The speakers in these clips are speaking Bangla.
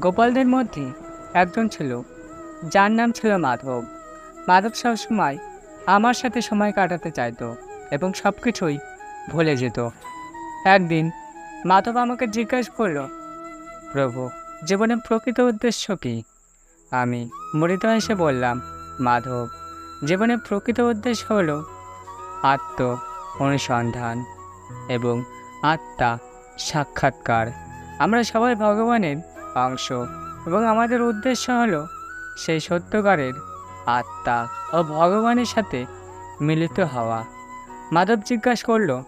গোপালদের মধ্যে একজন ছিল, যার নাম ছিল মাধব। মাধব সবসময় আমার সাথে সময় কাটাতে চাইতো এবং সব কিছুই ভুলে যেত। একদিন মাধব আমাকে জিজ্ঞেস করল, প্রভু, জীবনের প্রকৃত উদ্দেশ্য কী? আমি মৃত এসে বললাম, মাধব, জীবনের প্রকৃত উদ্দেশ্য হল আত্ম অনুসন্ধান এবং আত্মা সাক্ষাৎকার। আমরা সবাই ভগবানের অংশ। এবং আমাদের উদ্দেশ্য হলো সেই সত্যকারের আত্মা ও ভগবানের সাথে মিলিত হওয়া। মাধব জিজ্ঞাসা করল,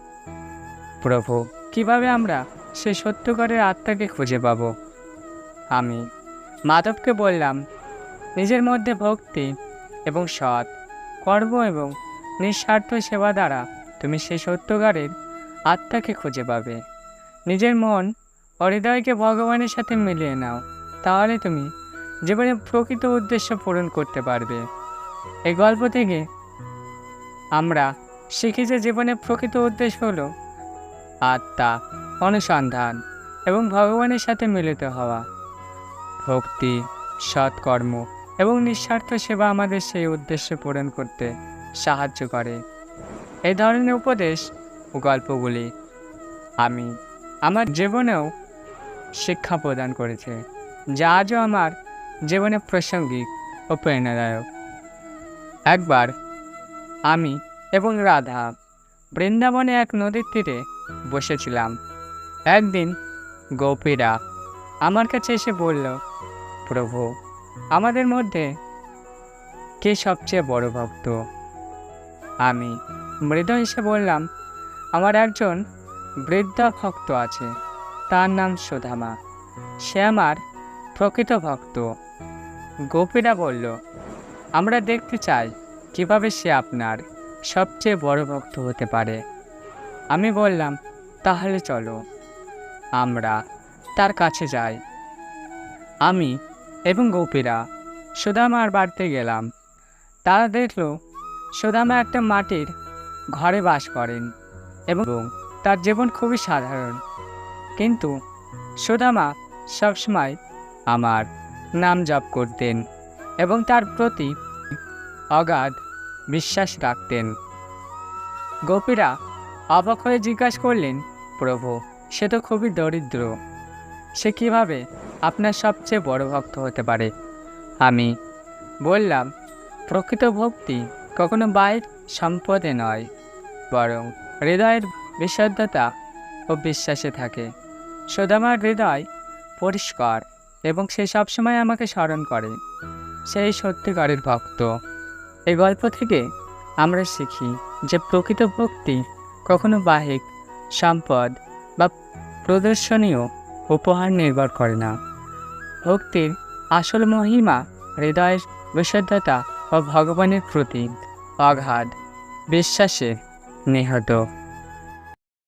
প্রভু, কীভাবে আমরা সেই সত্যকারের আত্মাকে খুঁজে পাব? আমি। মাধবকে বললাম, নিজের মধ্যে ভক্তি এবং সৎ, কর্ম এবং নিঃস্বার্থ সেবা দ্বারা তুমি সেই সত্যকারের আত্মাকে খুঁজে পাবে। নিজের মন হৃদয়কে ভগবানের সাথে মিলিয়ে নাও। তাহলে তুমি জীবনে প্রকৃত উদ্দেশ্য পূরণ করতে পারবে। এই গল্প থেকে আমরা শিখি যে জীবনে প্রকৃত উদ্দেশ্য হলো আত্মা, অনুসন্ধান এবং ভগবানের সাথে মিলিত হওয়া। ভক্তি, সৎকর্ম এবং নিঃস্বার্থ সেবা আমাদের সেই উদ্দেশ্য পূরণ করতে সাহায্য করে। এই ধরনের উপদেশ ও গল্পগুলি আমি আমার জীবনেও শিক্ষা প্রদান করেছে, যা আজও আমার জীবনে প্রাসঙ্গিক ও প্রেরণাদায়ক। একবার আমি এবং রাধা বৃন্দাবনে এক নদীর তীরে বসেছিলাম। একদিন গোপীরা আমার কাছে এসে বলল, প্রভু, আমাদের মধ্যে কে সবচেয়ে বড় ভক্ত? আমি মৃদ এসে বললাম, আমার একজন বৃদ্ধা ভক্ত আছে। তার নাম সুধামা। সে আমার প্রকৃত ভক্ত। গোপীরা বলল, আমরা দেখতে চাই কীভাবে সে আপনার সবচেয়ে বড় ভক্ত হতে পারে। আমি বললাম, তাহলে চলো, আমরা তার কাছে যাই। আমি এবং গোপীরা সুদামার বাড়িতে গেলাম। তারা দেখল সুদামা একটা মাটির ঘরে বাস করেন এবং তার জীবন খুবই সাধারণ। কিন্তু সুদামা সবসময় আমার নাম জপ করতেন এবং তার প্রতি অগাধ বিশ্বাস রাখতেন। গোপীরা অবাক হয়ে জিজ্ঞাসা করলেন, প্রভু, সে তো খুবই দরিদ্র। সে কীভাবে আপনার সবচেয়ে বড় ভক্ত হতে পারে? আমি বললাম, প্রকৃত ভক্তি কখনো বাইর সম্পদে নয়, বরং হৃদয়ের বিশুদ্ধতা ও বিশ্বাসে থাকে। সুদামার হৃদয় পরিষ্কার এবং সে সবসময় আমাকে স্মরণ করে। সেই সত্যিকারের ভক্ত। এই গল্প থেকে আমরা শিখি যে প্রকৃত ভক্তি কখনো বাহিক, সম্পদ বা প্রদর্শনীয় উপহার নির্ভর করে না। ভক্তির আসল মহিমা হৃদয়ের বিশুদ্ধতা ও ভগবানের প্রতি অগাধ, বিশ্বাসে নিহত।